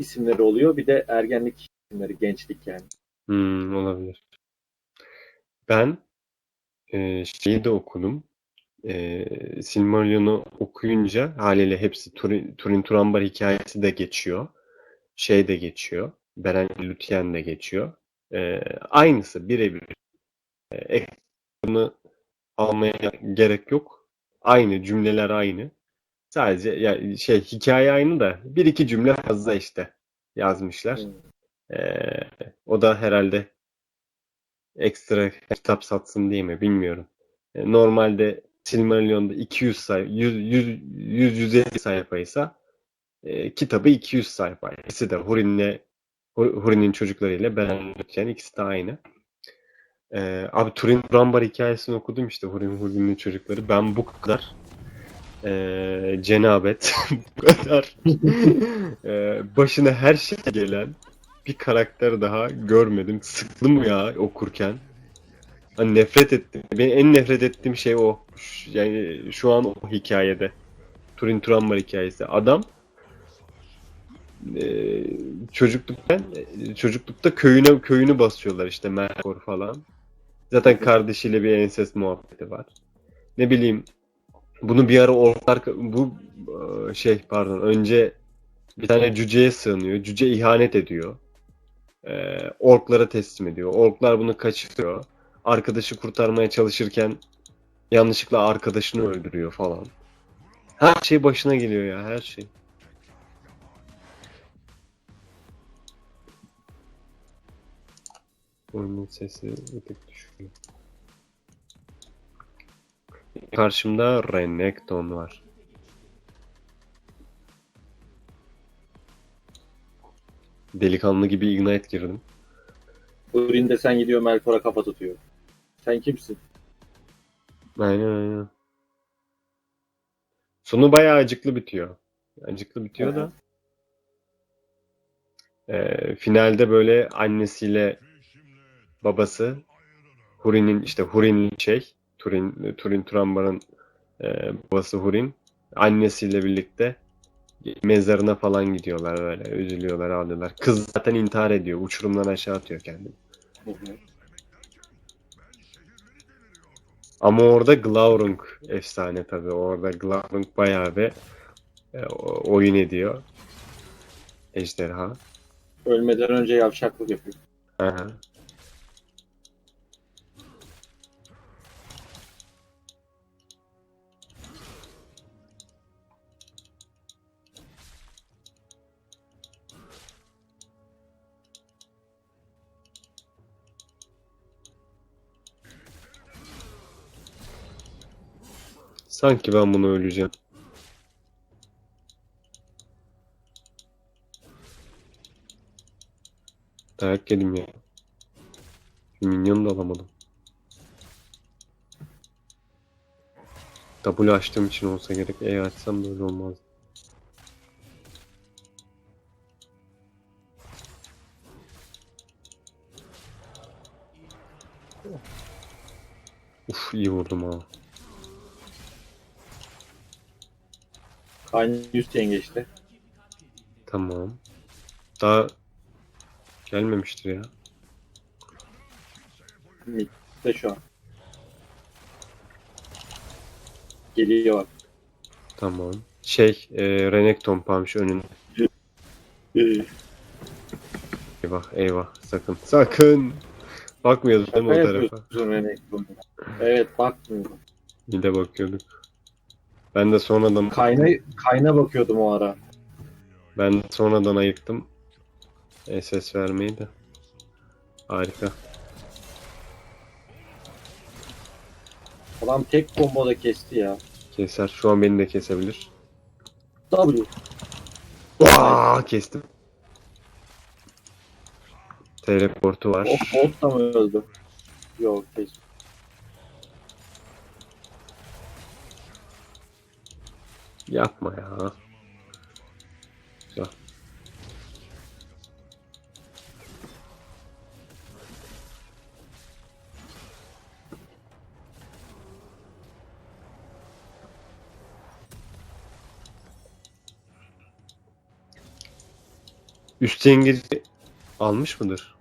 isimleri oluyor. Bir de ergenlik isimleri, gençlik yani. Hmm, olabilir. Ben e, şeyi de okudum. E, Silmarillion'u okuyunca haliyle hepsi Turin, Turin Turambar hikayesi de geçiyor. Şey de geçiyor. Beren Lúthien de geçiyor. E, aynısı birebir. E, almaya gerek yok. Aynı cümleler aynı. Sadece ya şey hikaye aynı da bir iki cümle fazla işte yazmışlar. Hmm. Ee, o da herhalde ekstra kitap satsın diye mi bilmiyorum. Ee, normalde Silmarillion'da 200 sayfa, 100, 100, 100 150 sayfaysa e, kitabı 200 sayfa. İkisi de Hurin'le Hur- Hurin'in çocuklarıyla Beren yani ikisi de aynı. Ee, abi Turin Turambar hikayesini okudum işte Hurin Hurin'in çocukları. Ben bu kadar e, cenabet, bu kadar e, başına her şey gelen bir karakter daha görmedim. Sıktım ya okurken. Hani nefret ettim. Benim en nefret ettiğim şey o. Yani şu an o hikayede. Turin Turambar hikayesi. Adam e, çocukluktan çocuklukta köyüne köyünü basıyorlar işte Melkor falan. Zaten kardeşiyle bir ensest muhabbeti var. Ne bileyim bunu bir ara orklar bu e, şey pardon önce bir tane cüceye sığınıyor. Cüce ihanet ediyor. Ee, orklara teslim ediyor. Orklar bunu kaçırıyor. Arkadaşı kurtarmaya çalışırken yanlışlıkla arkadaşını öldürüyor falan. Her şey başına geliyor ya her şey. Oyunun sesi bir tık düşüyor. Karşımda Renekton var. Delikanlı gibi ignite girdim. Urin de sen gidiyor Melkor'a kafa tutuyor. Sen kimsin? Aynen aynen. Sonu bayağı acıklı bitiyor. Acıklı bitiyor da. Ee, finalde böyle annesiyle babası Hurin'in işte Hurin'in şey Turin Turin Turambar'ın e, babası Hurin annesiyle birlikte mezarına falan gidiyorlar böyle üzülüyorlar ağlıyorlar. Kız zaten intihar ediyor. Uçurumdan aşağı atıyor kendini. Hı hı. Ama orada Glaurung efsane tabii. Orada Glaurung bayağı bir e, oyun ediyor. Ejderha. Ölmeden önce yavşaklık yapıyor. Aha. Sanki ben bunu öleceğim. Dayak yedim ya. Minyon da alamadım. W açtığım için olsa gerek. E açsam böyle olmaz. Uf iyi vurdum ha. Aynı üst yengeçte. Tamam. Daha gelmemiştir ya. Mid'de şu an. Geliyor bak. Tamam. Şey, e, Renekton Pamş önünde. Eyvah, eyvah. Sakın. Sakın. Bakmıyorduk değil mi o tarafa? Renekton'a. Evet bakmıyorum. Bir de bakıyorduk. Ben de sonradan Kayna, kayna bakıyordum o ara. ben sonradan ayıktım. SS vermeyi de. Harika. Adam tek komboda kesti ya. Keser. Şu an beni de kesebilir. W. Vaa, kestim. Teleportu var. O bot da mı öldü? Yok kes. Yapma ya. Üst yengeci almış mıdır?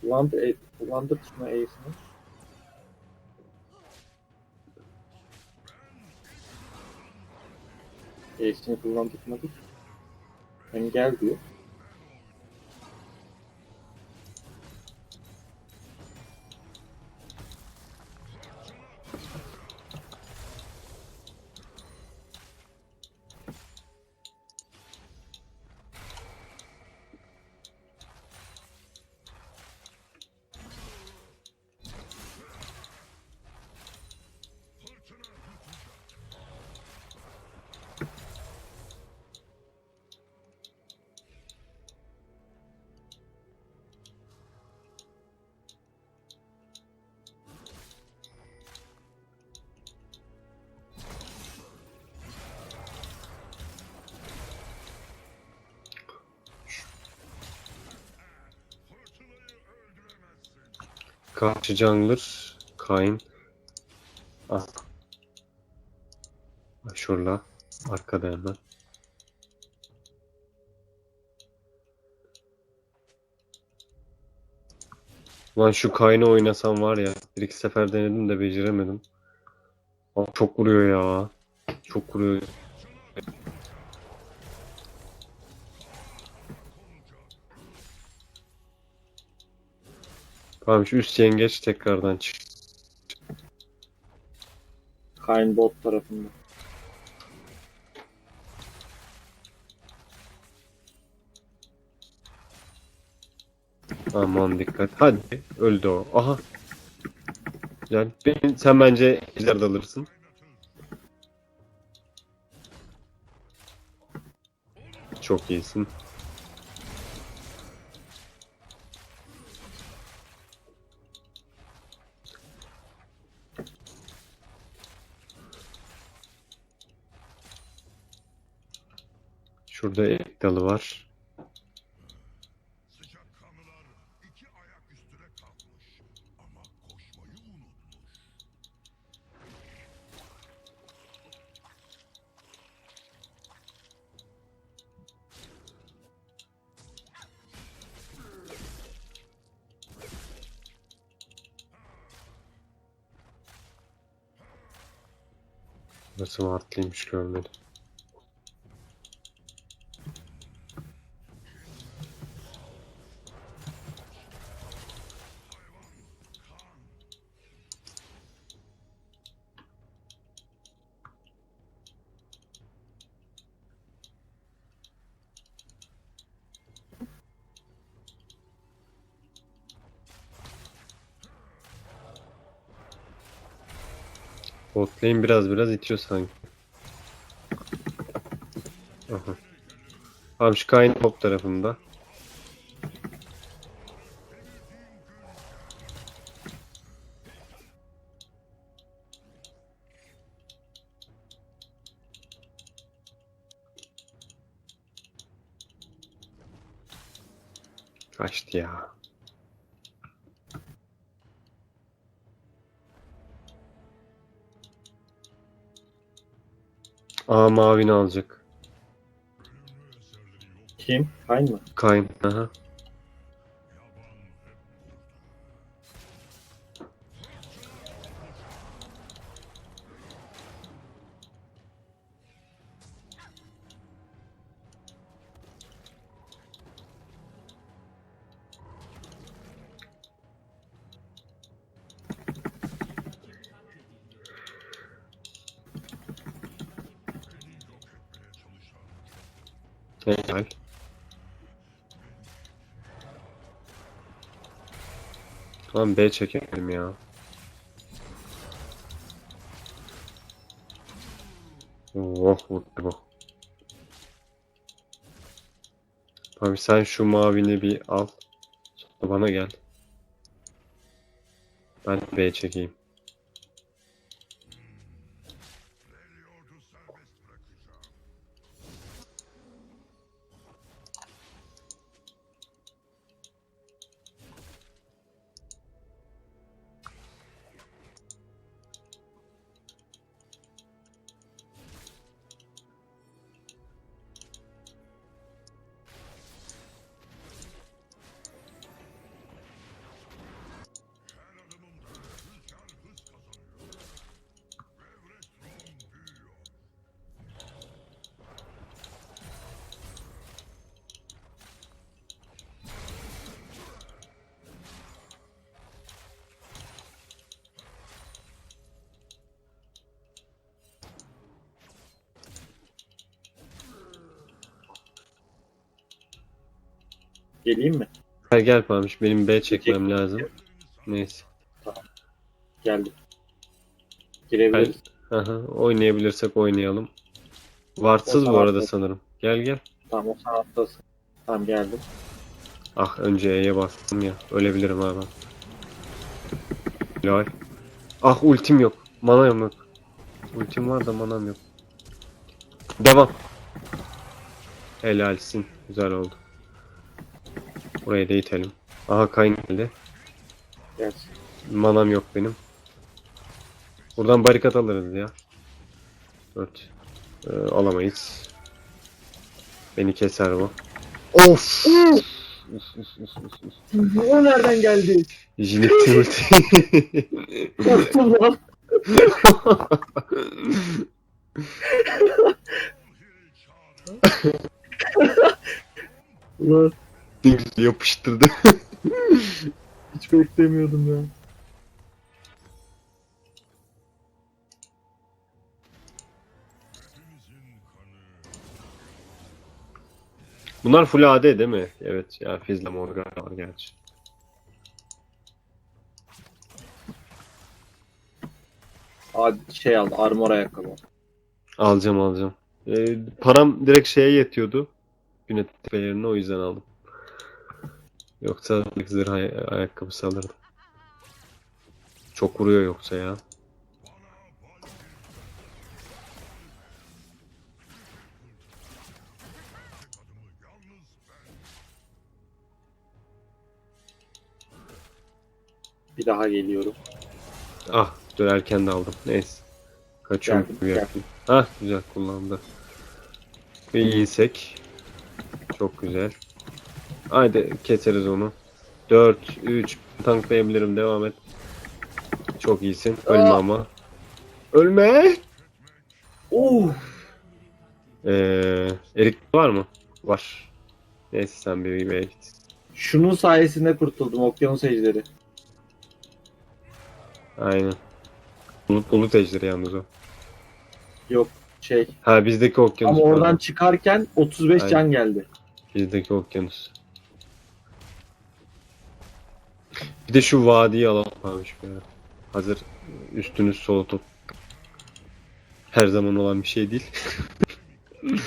Kullandı, e, kullandı şuna Ace'ini. Ace'ini kullandırmadık. Hani gel diyor. Karşı jungler Kayn. Ah. Şurada. Arkada hemen. Lan şu Kayn'ı oynasam var ya. Bir iki sefer denedim de beceremedim. Aa, çok vuruyor ya. Çok vuruyor. Tamam şu üst yengeç tekrardan çık. Kayn bot tarafında. Aman dikkat. Hadi. Öldü o. Aha. Güzel. Ben- sen bence ejder de alırsın. Çok iyisin. Ama koşmayı unutmuş. Nasıl martlıymış görmedim. Lane biraz biraz itiyor sanki. Aha. Abi şu Kayn top tarafında. Kaçtı ya. Aa mavini alacak. Kim? Kayn mı? Kayn. Aha. Helal. Tamam B çekelim ya. Oh vurdu bu. Abi sen şu mavini bir al. Sonra bana gel. Ben B çekeyim. Geleyim mi? Gel gel Pamiş benim B çekmem lazım. Neyse. Geldim. Girebiliriz. Aha, oynayabilirsek oynayalım. Vartsız bu arada sanırım. Gel gel. Tamam o sanattasın. Tamam geldim. Ah önce E'ye bastım ya. Ölebilirim abi. Lol. Ah ultim yok. Manam yok. Ultim var da manam yok. Devam. Helalsin. Güzel oldu. Burayı da itelim. Aha kayın geldi. Gelsin. Manam yok benim. Buradan barikat alırız ya. 4. alamayız. Beni keser bu. Of! O nereden geldi? Jinetti ulti. Korktum lan. Ulan Yapıştırdı. hiç beklemiyordum ya. Bunlar full AD değil mi? Evet ya Fizz'le Morgana var gerçi. Adi, şey aldı armor ayakkabı. Alacağım alacağım. Ee, param direkt şeye yetiyordu. Güneş yerine o yüzden aldım. Yoksa zırh ay- ayakkabısı alırdım. Çok vuruyor yoksa ya. Bir daha geliyorum. Ah dönerken de aldım. Neyse. Kaçıyorum. Geldim, geldim. Ah güzel kullandı. Ve iyiysek. Çok güzel. Haydi keseriz onu. 4, 3 tanklayabilirim. Devam et. Çok iyisin. Ölme Aa! ama. Ölme! Oo. Ee, Erik var mı? Var. Neyse sen bir yemeğe git. Şunun sayesinde kurtuldum okyanus ejderi. Aynen. Bulut, bulut ejderi yalnız o. Yok şey. Ha bizdeki okyanus. Ama oradan pardon. çıkarken 35 Aynen. can geldi. Bizdeki okyanus. Bir de şu vadiyi alalım abi ya. Hazır üstünüz soğutup her zaman olan bir şey değil.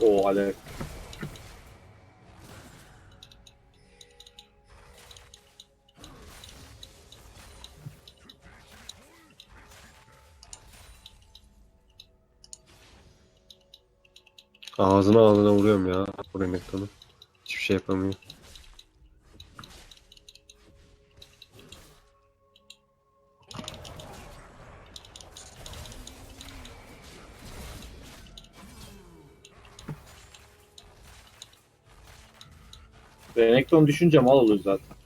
O alev. Ağzına ağzına vuruyorum ya bu Renekton'u. Hiçbir şey yapamıyor. Renekton düşünce mal olur zaten.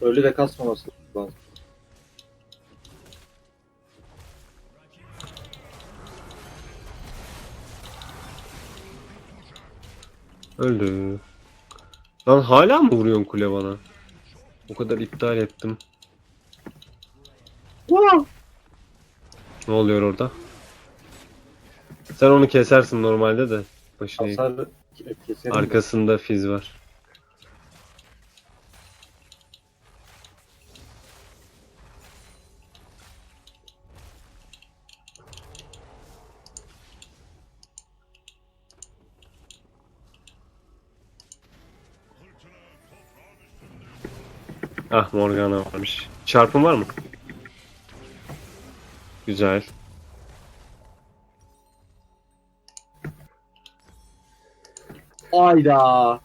Öyle de kasmaması lazım. Öldü. Lan hala mı vuruyorsun kule bana? O kadar iptal ettim. Ne oluyor orada? Sen onu kesersin normalde de. Başına Hasar keserim. arkasında fiz var. Ah Morgana varmış. Çarpım var mı? Güzel. Ayda.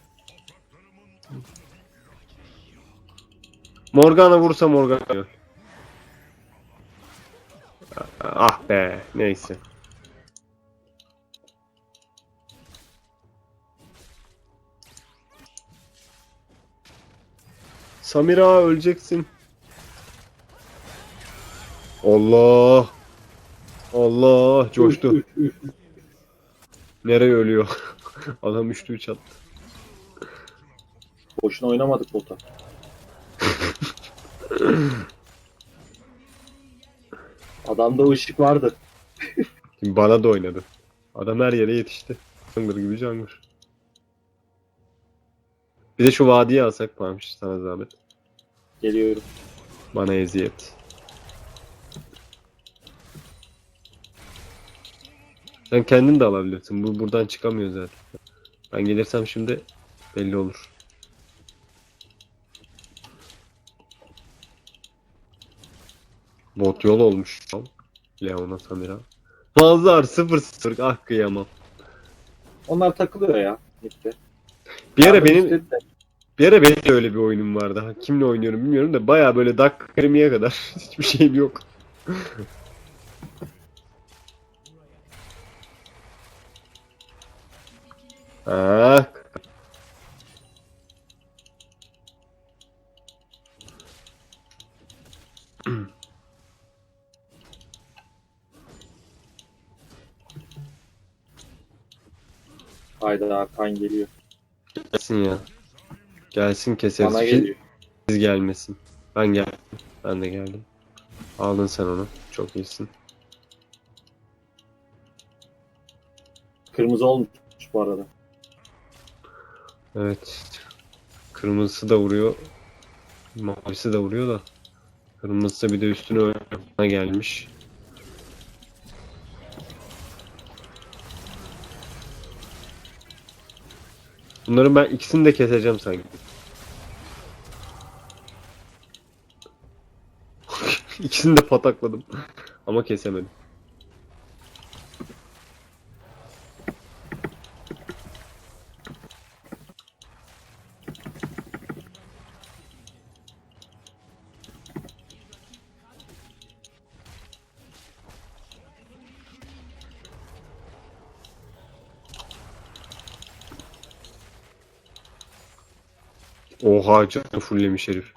Morgana vursa Morgana. Ah be neyse. Samira öleceksin. Allah. Allah coştu. Nereye ölüyor? Adam 3'lü 3 attı. Boşuna oynamadık bota. Adamda ışık vardı. Şimdi bana da oynadı. Adam her yere yetişti. Jungler gibi jungler. Bir de şu vadiyi alsak varmış sana zahmet. Geliyorum. Bana eziyet. Sen kendin de alabilirsin. Bu buradan çıkamıyor zaten. Ben gelirsem şimdi belli olur. Bot yol olmuş. Leona Samira. Mazhar 0-0 ah kıyamam. Onlar takılıyor ya. Gitti. Bir ara benim bir ara benim de öyle bir oyunum vardı. Ha, Kimle oynuyorum bilmiyorum da baya böyle dakika 20'ye kadar hiçbir şeyim yok. Ah. Hayda kan geliyor. Gelsin ya. Gelsin keseriz. Bana geliyor. Biz gelmesin. Ben geldim. Ben de geldim. Aldın sen onu. Çok iyisin. Kırmızı olmuş bu arada. Evet. Kırmızısı da vuruyor. Mavisi de vuruyor da. Kırmızısı bir de üstüne gelmiş. Bunların ben ikisini de keseceğim sanki. İkisini de patakladım. Ama kesemedim. Oha canı fulllemiş herif.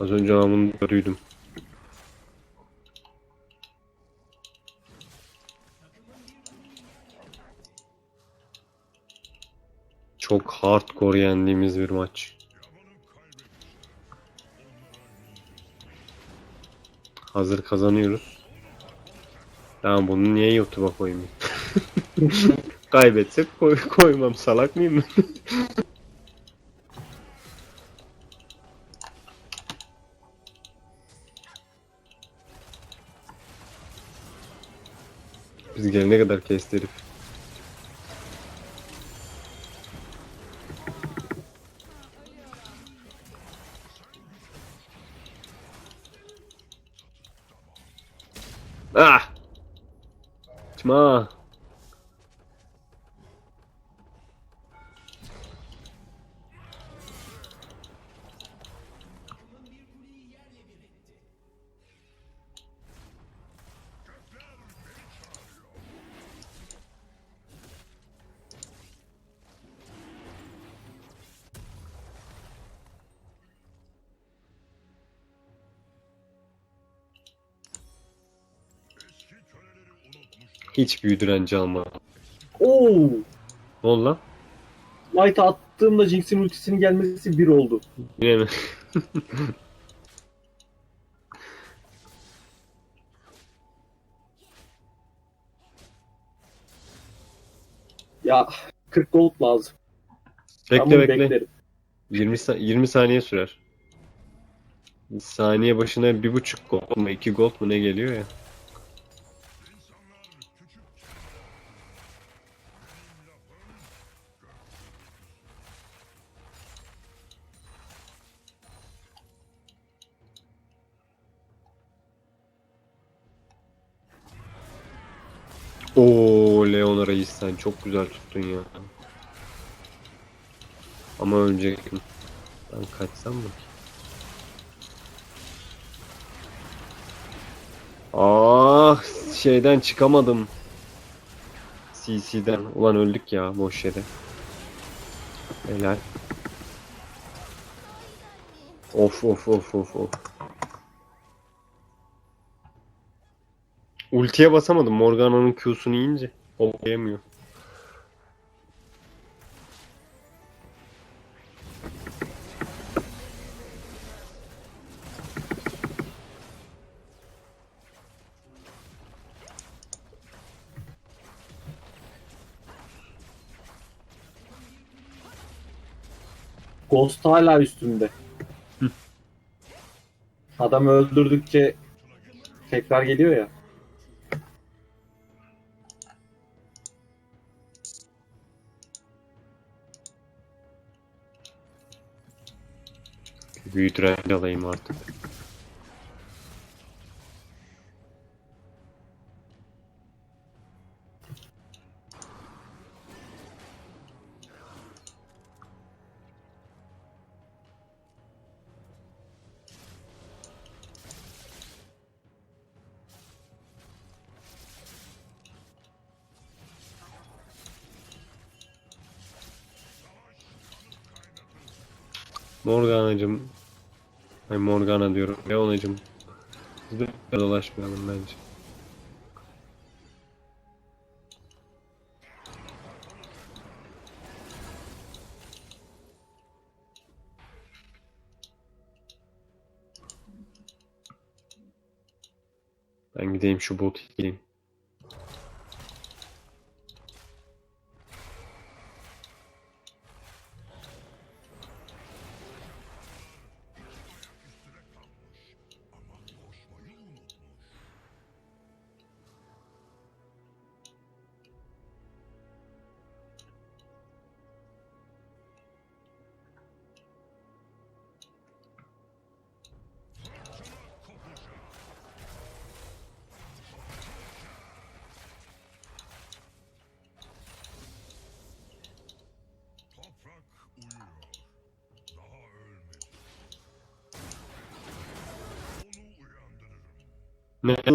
Az önce amını duydum. Çok hardcore yendiğimiz bir maç. Hazır kazanıyoruz. Tamam bunu niye YouTube'a koymayayım? Kaybetsek koy koymam salak mıyım ben? Biz gelene kadar kesti herif. Ah! Çıma. Hiç büyüdürenci alma. Oo! Ne oldu lan? Light'a attığımda Jinx'in ultisinin gelmesi bir oldu. Yine mi? Ya 40 gold lazım. Bekle bekle. beklerim. 20, sa- 20 saniye sürer. Saniye başına bir buçuk gold mu iki gold mu ne geliyor ya. Oo Leon Reis sen çok güzel tuttun ya. Ama ölecektim. Ben kaçsam mı? Ah şeyden çıkamadım. CC'den. Ulan öldük ya boş yere. Helal. Of of of of of. Ultiye basamadım Morgana'nın Q'sunu yiyince. Olmayamıyor. Ghost hala üstümde. Hı. Adam öldürdükçe tekrar geliyor ya. Büyü direnci alayım artık. Morgana'cım Ay Morgana diyorum. Leona'cım. Hızlı dolaşmayalım bence. Ben gideyim şu botu yiyeyim.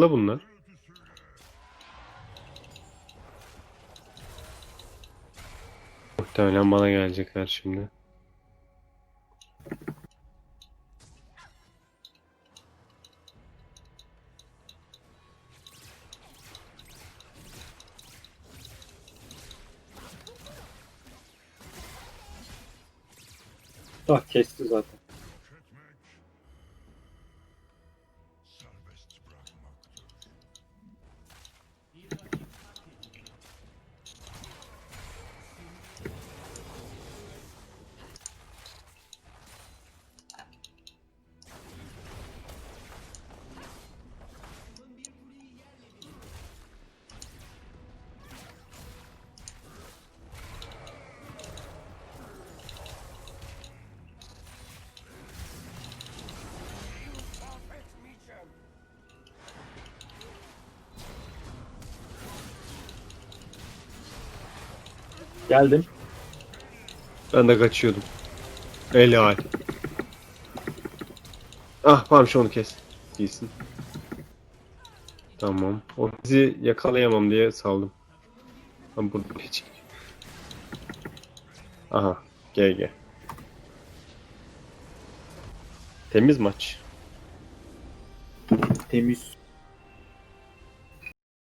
La bunlar? Muhtemelen bana gelecekler şimdi. Ah kesti zaten. Geldim. Ben de kaçıyordum. Helal. Ah şu onu kes. İyisin. Tamam. O bizi yakalayamam diye saldım. Ben burada hiç. Aha. GG. Temiz maç. Temiz.